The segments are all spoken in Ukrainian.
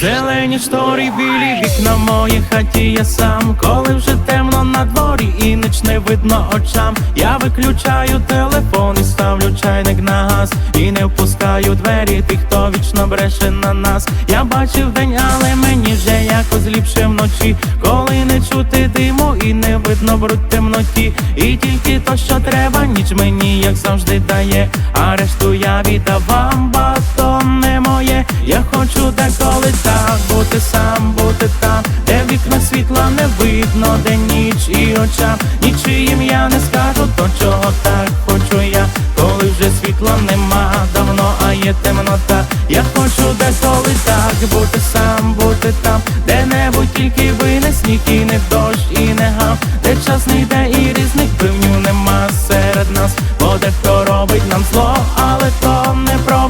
зелені штори, білі вікна в моїй хаті, я сам, коли вже темно на дворі і ніч не видно очам. Я виключаю телефон і ставлю чайник на газ І не впускаю двері тих, хто вічно бреше на нас. Я бачив день, але мені вже якось ліпше вночі, коли не чути диму і не видно бруд темноті. І тільки то, що треба, ніч мені, як завжди дає. А решту я віддав вам, батон не моє. Я хочу деколи так бути сам, бути там, де вікна світла не видно, де ніч і очам. Нічиїм я не скажу, то чого так хочу я, коли вже світла нема давно, а є темнота. Я хочу деколи так бути сам, бути там, де небо тільки вине сніг і не дощ, і не гам, де час не йде і різних пивню нема серед нас, бо дехто робить нам зло, але то не про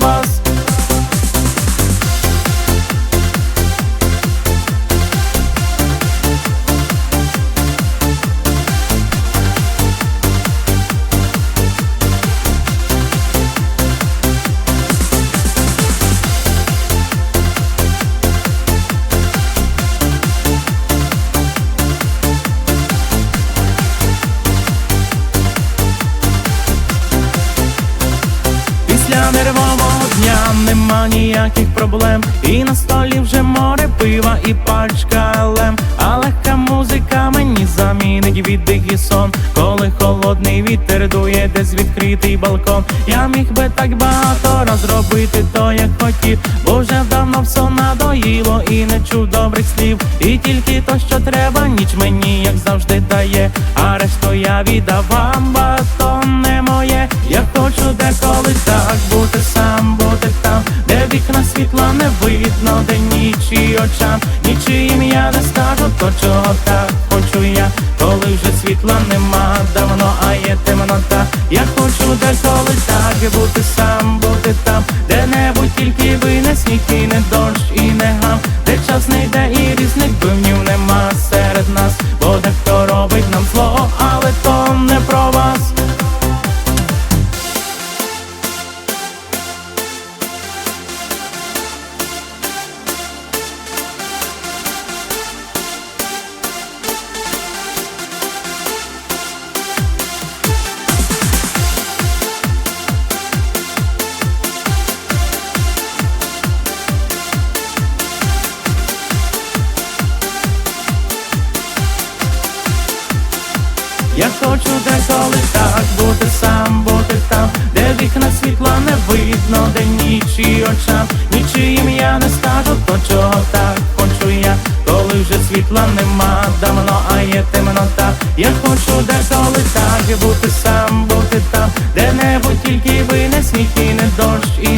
Нервового дня нема ніяких проблем. І на столі вже море пива і пачка лем. А легка музика мені замінить віддих і сон. Коли холодний вітер дує, десь відкритий балкон. Я міг би так багато розробити, то як хотів, бо вже давно все надоїло і не чув добрих слів. І тільки то, що треба, ніч мені, як завжди дає. А решту я віддав вам, батон не моє. Я так бути сам, бути там, де вікна світла не видно, де нічі очам. Нічиїм я не скажу, то чого так хочу я, коли вже світла нема давно, а є темнота. Я хочу деколи так бути хочу деколи так бути сам, бути там, де вікна світла не видно, де ніч і очам. Нічиїм я не скажу, то чого так хочу я, коли вже світла нема давно, а є темнота. Я хочу деколи так бути сам, бути там, де небо тільки вине сніг і не дощ, і